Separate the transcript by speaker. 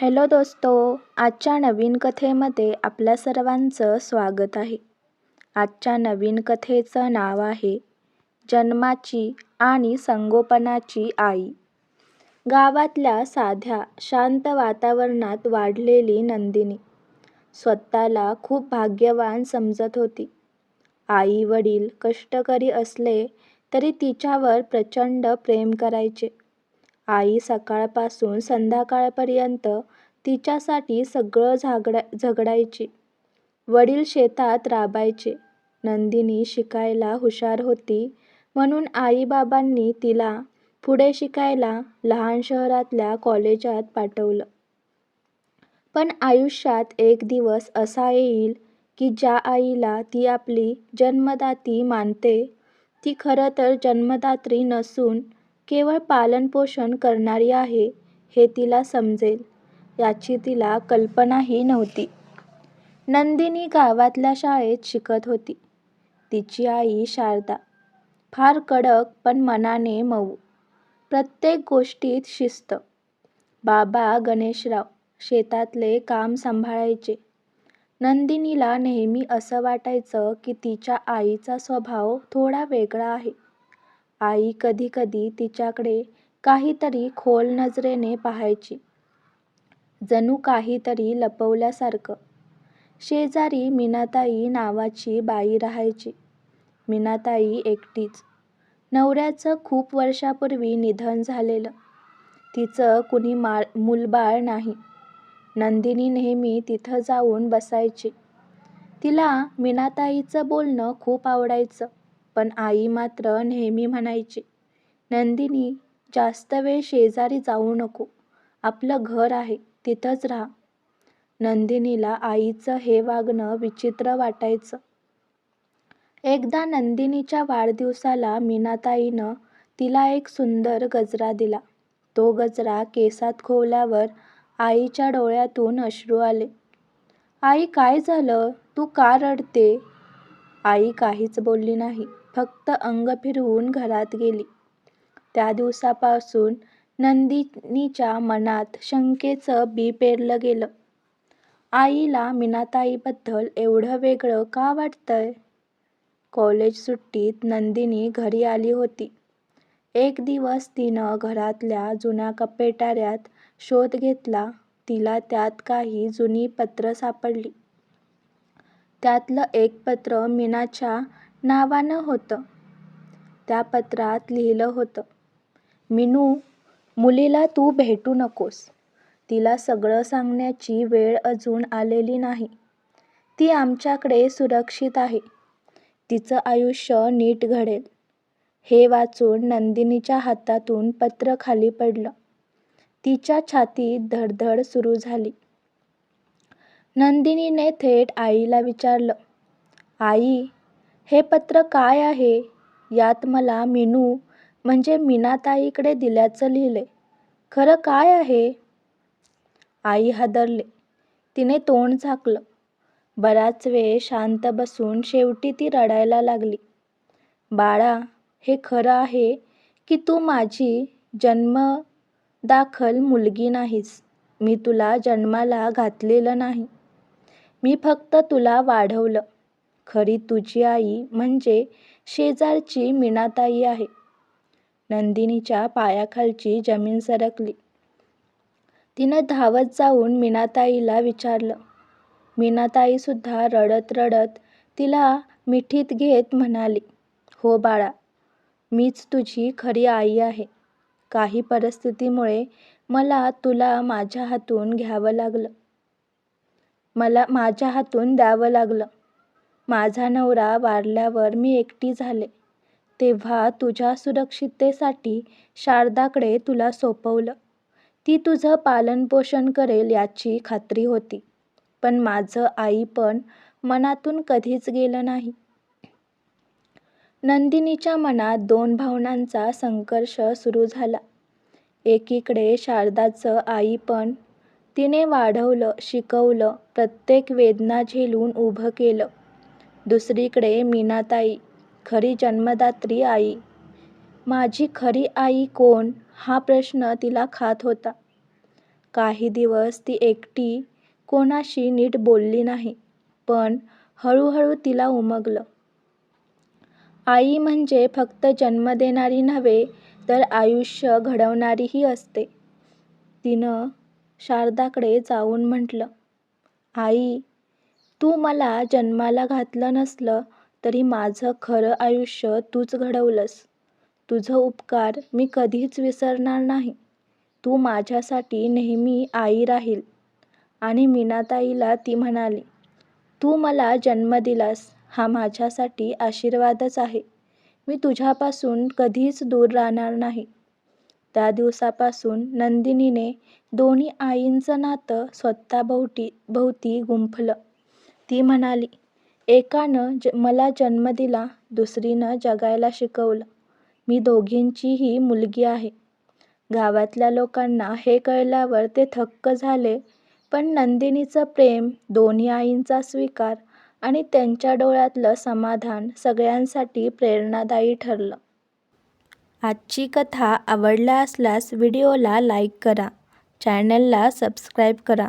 Speaker 1: Hello दोस्तो आजच्या नवीन कथेमध्ये आपल्या सर्वांचं स्वागत आहे. आजच्या नवीन कथेचं नाव आहे जन्माची आणि संगोपनाची आई. गावातल्या साध्या शांत वातावरणात वाढलेली नंदिनी. स्वतःला खूप भाग्यवान समजत होती. आई वडील कष्टकरी असले तरी तिच्यावर प्रचंड प्रेम करायचे. आई सकाळपासून संध्याकाळपर्यंत तिच्यासाठी सगळं झागडा झगडायची. वडील शेतात राबायचे. नंदिनी शिकायला हुशार होती म्हणून आईबाबांनी तिला पुढे शिकायला लहान शहरातल्या कॉलेजात पाठवलं. पण आयुष्यात एक दिवस असा येईल की ज्या आईला ती आपली जन्मदाती मानते, ती खरं तर जन्मदात्री नसून केवळ पालनपोषण करणारी आहे हे तिला समजेल याची तिला कल्पनाही नव्हती. नंदिनी गावातल्या शाळेत शिकत होती. तिची आई शारदा फार कडक पण मनाने मऊ. प्रत्येक गोष्टीत शिस्त. बाबा गणेशराव शेतातले काम सांभाळायचे. नंदिनीला नेहमी असं वाटायचं की तिच्या आईचा स्वभाव थोडा वेगळा आहे. आई कधी कधी तिच्याकडे काहीतरी खोल नजरेने पाहायची. जणू काहीतरी लपवल्यासारखं. शेजारी मीनाताई नावाची बाई राहायची. मीनाताई एकटीच. नवऱ्याचं खूप वर्षांपूर्वी निधन झालेलं. तिचं कुणी मूलबाळ नाही. नंदिनी नेहमी तिथं जाऊन बसायची. तिला मीनाताईचं बोलणं खूप आवडायचं. पण आई मात्र नेहमी म्हणायची, नंदिनी जास्त वेळ शेजारी जाऊ नको. आपलं घर आहे तिथंच राहा. नंदिनीला आईचं हे वागणं विचित्र वाटायचं. एकदा नंदिनीच्या वाढदिवसाला मीनाताईनं तिला एक सुंदर गजरा दिला. तो गजरा केसात खोवल्यावर आईच्या डोळ्यातून अश्रू आले. आई काय झालं? तू का रडतेय? आई काहीच बोलली नाही. फक्त अंग फिरवून घरात गेली. त्या दिवसापासून नंदिनीच्या मनात शंकेचं बी पेरलं गेलं. आईला मीनाताईबद्दल एवढं वेगळं का वाटतंय? कॉलेज सुट्टीत नंदिनी घरी आली होती. एक दिवस तिनं घरातल्या जुन्या कपेटाऱ्यात शोध घेतला. तिला त्यात काही जुनी पत्रं सापडली. त्यातलं एक पत्र मीनाच्या नावानं होतं. त्या पत्रात लिहिलं होतं, मीनू, मुलीला तू भेटू नकोस. तिला सगळं सांगण्याची वेळ अजून आलेली नाही. ती आमच्याकडे सुरक्षित आहे. तिचं आयुष्य नीट घडेल. हे वाचून नंदिनीच्या हातातून पत्र खाली पडलं. तिच्या छातीत धडधड सुरू झाली. नंदिनीने थेट आईला विचारलं, आई, हे पत्र काय आहे? यात मला मीनू म्हणजे मीनाताईकडे दिल्याचं लिहिले खरं काय आहे? आई हादरले तिने तोंड झाकलं. बराच वेळ शांत बसून शेवटी ती रडायला लागली. बाळा, हे खरं आहे की तू माझी जन्मदाखल मुलगी नाहीस. मी तुला जन्माला घातलेलं नाही. मी फक्त तुला वाढवलं. खरी तुझी आई म्हणजे शेजारची मीनाताई आहे. नंदिनीच्या पायाखालची जमीन सरकली. तिनं धावत जाऊन मीनाताईला विचारलं. मीनाताईसुद्धा रडत रडत तिला मिठीत घेत म्हणाली, हो बाळा, मीच तुझी खरी आई आहे. काही परिस्थितीमुळे मला तुला माझ्या हातून घ्यावं लागलं. मला माझ्या हातून द्यावं लागलं. माझा नवरा वारल्यावर मी एकटी झाले. तेव्हा तुझ्या सुरक्षिततेसाठी शारदाकडे तुला सोपवलं. ती तुझं पालनपोषण करेल याची खात्री होती. पण माझं आईपण मनातून कधीच गेलं नाही. नंदिनीच्या मनात दोन भावनांचा संघर्ष सुरू झाला. एकीकडे शारदाचं आईपण. तिने वाढवलं, शिकवलं, प्रत्येक वेदना झेलून उभं केलं. दुसरीकडे मीनाताई, खरी जन्मदात्री आई. माझी खरी आई कोण हा प्रश्न तिला खात होता. काही दिवस ती एकटी कोणाशी नीट बोलली नाही. पण हळूहळू तिला उमगलं. आई म्हणजे फक्त जन्म देणारी नव्हे तर आयुष्य घडवणारीही असते. तिनं शारदाकडे जाऊन म्हटलं, आई, तू मला जन्माला घातलं नसलं तरी माझं खरं आयुष्य तूच घडवलंस. तुझं उपकार मी कधीच विसरणार नाही. तू माझ्यासाठी नेहमी आई राहील. आणि मीनाताईला ती म्हणाली, तू मला जन्म दिलास हा माझ्यासाठी आशीर्वादच आहे. मी तुझ्यापासून कधीच दूर राहणार नाही. त्या दिवसापासून नंदिनीने दोन्ही आईंचं नातं स्वतःभोवती गुंफलं. ती म्हणाली, एकानं मला जन्म दिला, दुसरीनं जगायला शिकवलं. मी दोघींचीही मुलगी आहे. गावातल्या लोकांना हे कळल्यावर ते थक्क झाले. पण नंदिनीचं प्रेम, दोन्ही आईंचा स्वीकार आणि त्यांच्या डोळ्यातलं समाधान सगळ्यांसाठी प्रेरणादायी ठरलं. आजची कथा आवडल्या असल्यास व्हिडिओला लाईक करा, चॅनलला सबस्क्राईब करा